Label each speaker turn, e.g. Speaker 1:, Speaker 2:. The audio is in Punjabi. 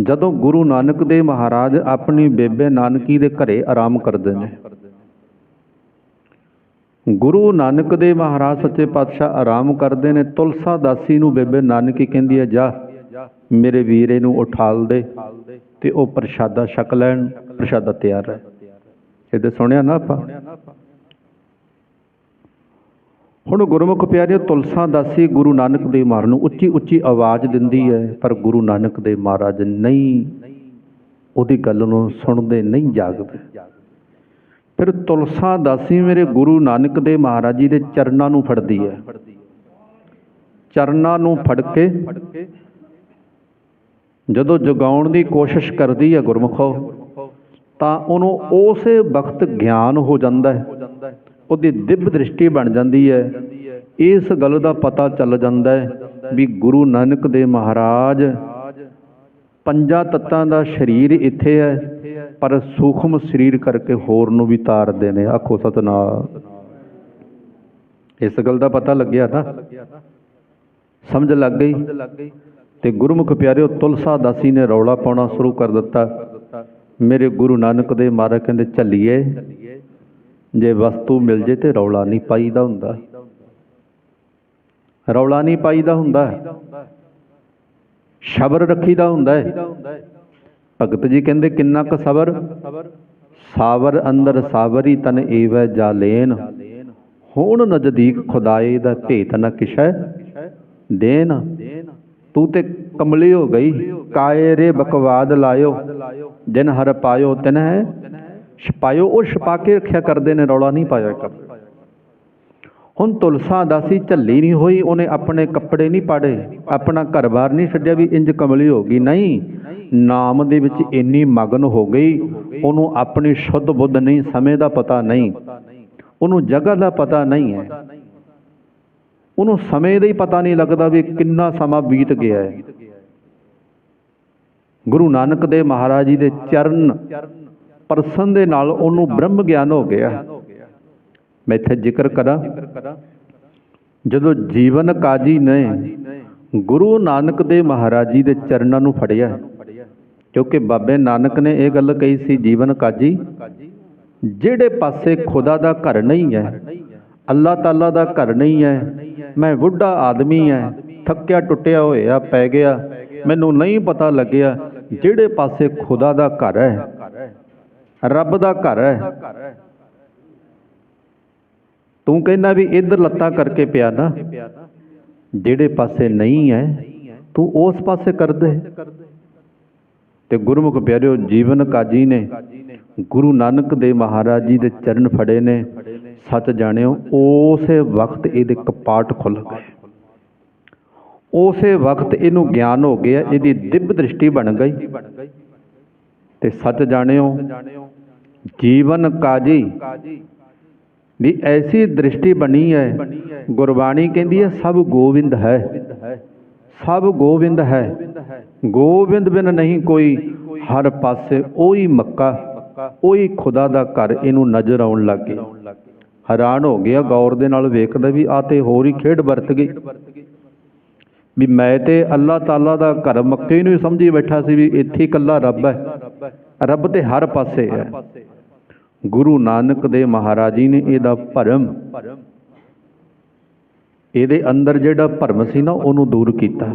Speaker 1: ਜਦੋਂ ਗੁਰੂ ਨਾਨਕ ਦੇਵ ਮਹਾਰਾਜ ਆਪਣੀ ਬੇਬੇ ਨਾਨਕੀ ਦੇ ਘਰੇ ਆਰਾਮ ਕਰਦੇ ਨੇ। ਗੁਰੂ ਨਾਨਕ ਦੇਵ ਮਹਾਰਾਜ ਸੱਚੇ ਪਾਤਸ਼ਾਹ ਆਰਾਮ ਕਰਦੇ ਨੇ, ਤੁਲਸਾ ਦਾਸੀ ਨੂੰ ਬੇਬੇ ਨਾਨਕੀ ਕਹਿੰਦੀ ਹੈ, ਜਾ, ਮੇਰੇ ਵੀਰੇ ਨੂੰ ਉਠਾਲ ਦੇ ਤੇ ਉਹ ਪ੍ਰਸ਼ਾਦਾ ਛਕ ਲੈਣ, ਪ੍ਰਸ਼ਾਦਾ ਤਿਆਰ ਹੈ। ਇਹਦੇ ਸੁਣਿਆ ਨਾ ਆਪਾਂ? ਹੁਣ ਗੁਰਮੁਖ ਪਿਆਰਿਓ ਤੁਲਸਾ ਦਾਸੀ ਗੁਰੂ ਨਾਨਕ ਦੇਵ ਮਹਾਰਾਜ ਨੂੰ ਉੱਚੀ ਉੱਚੀ ਆਵਾਜ਼ ਦਿੰਦੀ ਹੈ, ਪਰ ਗੁਰੂ ਨਾਨਕ ਦੇਵ ਮਹਾਰਾਜ ਨਹੀਂ। ਉਹਦੀ ਗੱਲ ਨੂੰ ਸੁਣਦੇ ਨਹੀਂ ਜਾਗਦੇ। ਫਿਰ ਤੁਲਸਾ ਦਾਸੀ ਮੇਰੇ ਗੁਰੂ ਨਾਨਕ ਦੇਵ ਮਹਾਰਾਜ ਜੀ ਦੇ ਚਰਨਾਂ ਨੂੰ ਫੜਦੀ ਹੈ। ਚਰਨਾਂ ਨੂੰ ਫੜ ਕੇ ਜਦੋਂ ਜਗਾਉਣ ਦੀ ਕੋਸ਼ਿਸ਼ ਕਰਦੀ ਹੈ ਗੁਰਮੁਖੋ, ਤਾਂ ਉਹਨੂੰ ਉਸੇ ਵਕਤ ਗਿਆਨ ਹੋ ਜਾਂਦਾ ਹੈ। ਉਹਦੀ ਦਿਵ ਦ੍ਰਿਸ਼ਟੀ ਬਣ ਜਾਂਦੀ ਹੈ। ਇਸ ਗੱਲ ਦਾ ਪਤਾ ਚੱਲ ਜਾਂਦਾ ਹੈ ਵੀ ਗੁਰੂ ਨਾਨਕ ਦੇਵ ਮਹਾਰਾਜ ਪੰਜਾਂ ਤੱਤਾਂ ਦਾ ਸਰੀਰ ਇੱਥੇ ਹੈ, ਪਰ ਸੂਖਮ ਸਰੀਰ ਕਰਕੇ ਹੋਰ ਨੂੰ ਵੀ ਤਾਰਦੇ ਨੇ। ਆਖੋ ਸਤਨਾਮ। ਇਸ ਗੱਲ ਦਾ ਪਤਾ ਲੱਗਿਆ ਨਾ ਸਮਝ ਲੱਗ ਗਈ? ਤੇ ਗੁਰਮੁਖ ਪਿਆਰਿਓ, ਤੁਲਸਾ ਦਾਸੀ ਨੇ ਰੌਲਾ ਪਾਉਣਾ ਸ਼ੁਰੂ ਕਰ ਦਿੱਤਾ। ਮੇਰੇ ਗੁਰੂ ਨਾਨਕ ਦੇ ਮਹਾਰਾਜ ਕਹਿੰਦੇ, ਚੱਲੀਏ। ਜੇ ਵਸਤੂ ਮਿਲ ਜੇ ਤੇ ਰੌਲਾ ਨਹੀਂ ਪਾਈਦਾ ਹੁੰਦਾ। ਰੌਲਾ ਨਹੀਂ ਪਾਈਦਾ ਹੁੰਦਾ। ਸ਼ਬਰ ਰੱਖੀਦਾ ਹੁੰਦਾ ਹੈ। ਭਗਤ ਜੀ ਕਹਿੰਦੇ, ਕਿੰਨਾ ਕੁ ਸਬਰ? ਸਾਵਰ ਅੰਦਰ ਸਾਵਰੀ ਤਨ ਏਵੈ ਜਾਲੇਨ ਹੁਣ ਨਜ਼ਦੀਕ ਖੁਦਾਏ ਦਾ ਭੇਤ ਨ ਕਿਸ਼ੈ ਦੇਨ। ਤੂੰ ਤੇ ਕਮਲੀ ਹੋ ਗਈ। ਕਾਏ ਰੇ ਬਕਵਾਦ ਲਾਇਓ। ਜਿਨ ਹਰ ਪਾਇਓ ਤਿਨ ਹੈ। ਛਪਾਇਓ, ਉਹ ਛਪਾ ਕੇ ਰੱਖਿਆ ਕਰਦੇ ਨੇ, ਰੌਲਾ ਨਹੀਂ ਪਾਇਆ ਕਰ ਹੁਣ ਤੁਲਸਾ ਦਾਸੀ ਝੱਲੀ ਨਹੀਂ ਹੋਈ, ਉਹਨੇ ਆਪਣੇ ਕੱਪੜੇ ਨਹੀਂ ਪਾੜੇ, ਆਪਣਾ ਘਰ-ਬਾਰ ਨਹੀਂ ਛੱਡਿਆ ਵੀ ਇੰਜ ਕਮਲੀ ਹੋ ਗਈ। ਨਹੀਂ, ਨਾਮ ਦੇ ਵਿੱਚ ਇੰਨੀ ਮਗਨ ਹੋ ਗਈ, ਉਹਨੂੰ ਆਪਣੀ ਸ਼ੁੱਧ ਬੁੱਧ ਨਹੀਂ, ਸਮੇਂ ਦਾ ਪਤਾ ਨਹੀਂ। ਉਹਨੂੰ ਜਗ੍ਹਾ ਦਾ ਪਤਾ ਨਹੀਂ ਹੈ। ਉਹਨੂੰ ਸਮੇਂ ਦਾ ਹੀ ਪਤਾ ਨਹੀਂ ਲੱਗਦਾ ਵੀ ਕਿੰਨਾ ਸਮਾਂ ਬੀਤ ਗਿਆ ਹੈ। ਗੁਰੂ ਨਾਨਕ ਦੇਵ ਮਹਾਰਾਜ ਜੀ ਦੇ ਚਰਨ ਪਰਸਨ ਦੇ ਨਾਲ ਉਹਨੂੰ ਬ੍ਰਹਮ ਗਿਆਨ ਹੋ ਗਿਆ। ਮੈਂ ਇੱਥੇ ਜ਼ਿਕਰ ਕਰਾਂ, ਜਦੋਂ ਜੀਵਨ ਕਾਜੀ ਨੇ ਗੁਰੂ ਨਾਨਕ ਦੇਵ ਮਹਾਰਾਜ ਜੀ ਦੇ ਚਰਨਾਂ ਨੂੰ ਫੜਿਆ, ਕਿਉਂਕਿ ਬਾਬੇ ਨਾਨਕ ਨੇ ਇਹ ਗੱਲ ਕਹੀ ਸੀ, ਜੀਵਨ ਕਾਜੀ, ਜਿਹੜੇ ਪਾਸੇ ਖੁਦਾ ਦਾ ਘਰ ਨਹੀਂ ਹੈ, ਅੱਲਾਹ ਤਾਲਾ ਦਾ ਘਰ ਨਹੀਂ ਹੈ, ਮੈਂ ਬੁੱਢਾ ਆਦਮੀ ਹੈ, ਥੱਕਿਆ ਟੁੱਟਿਆ ਹੋਇਆ ਪੈ ਗਿਆ, ਮੈਨੂੰ ਨਹੀਂ ਪਤਾ ਲੱਗਿਆ ਜਿਹੜੇ ਪਾਸੇ ਖੁਦਾ ਦਾ ਘਰ ਹੈ। ਰੱਬ ਦਾ ਘਰ ਹੈ। ਤੂੰ ਕਹਿੰਦਾ ਵੀ ਇੱਧਰ ਲੱਤਾਂ ਕਰਕੇ ਪਿਆ ਨਾ। ਜਿਹੜੇ ਪਾਸੇ ਨਹੀਂ ਹੈ, ਤੂੰ ਉਸ ਪਾਸੇ ਕਰ ਤੇ ਗੁਰਮੁਖ ਪਿਆਰਿਓ, ਜੀਵਨ ਕਾਜੀ ਨੇ, ਗੁਰੂ ਨਾਨਕ ਦੇਵ ਮਹਾਰਾਜ ਜੀ ਦੇ ਚਰਨ ਫੜੇ ਨੇ। ਸੱਚ ਜਾਣਿਓ, ਉਸੇ ਵਕਤ ਇਹਦੇ ਕਪਾਟ ਖੁੱਲ ਗਏ। ਉਸੇ ਵਕਤ ਇਹਨੂੰ ਗਿਆਨ ਹੋ ਗਿਆ, ਇਹਦੀ ਦਿਵ ਦ੍ਰਿਸ਼ਟੀ ਬਣ ਗਈ। ਤੇ ਸੱਚ ਜਾਣਿਓ, ਜੀਵਨ ਕਾਜੀ ਦੀ ਐਸੀ ਦ੍ਰਿਸ਼ਟੀ ਬਣੀ ਹੈ, ਗੁਰਬਾਣੀ ਕਹਿੰਦੀ ਹੈ, ਸਭ ਗੋਵਿੰਦ ਹੈ। ਸਭ ਗੋਵਿੰਦ ਹੈ। ਗੋਬਿੰਦ ਬਿਨ ਨਹੀਂ ਕੋਈ ਹਰ ਪਾਸੇ, ਉਹੀ ਮੱਕਾ, ਉਹੀ ਖੁਦਾ ਦਾ ਘਰ ਇਹਨੂੰ ਨਜ਼ਰ ਆਉਣ ਲੱਗ ਗਿਆ ਹੈਰਾਨ ਹੋ ਗਿਆ ਗੌਰ ਦੇ ਨਾਲ ਵੇਖਦਾ ਵੀ ਆ ਤੇ ਹੋਰ ਹੀ ਖੇਡ ਵਰਤ ਗਈ ਵੀ ਮੈਂ ਤੇ ਅੱਲਾਹ ਤਾਲਾ ਦਾ ਘਰ ਮੱਕੇ ਨੂੰ ਹੀ ਸਮਝੀ ਬੈਠਾ ਸੀ ਵੀ ਇੱਥੇ ਇਕੱਲਾ ਰੱਬ ਹੈ। ਰੱਬ ਤੇ ਹਰ ਪਾਸੇ ਹੈ। ਗੁਰੂ ਨਾਨਕ ਦੇ ਮਹਾਰਾਜ ਜੀ ਨੇ ਇਹਦਾ ਭਰਮ, ਇਹਦੇ ਅੰਦਰ ਜਿਹੜਾ ਭਰਮ ਸੀ ਨਾ ਉਹਨੂੰ ਦੂਰ ਕੀਤਾ।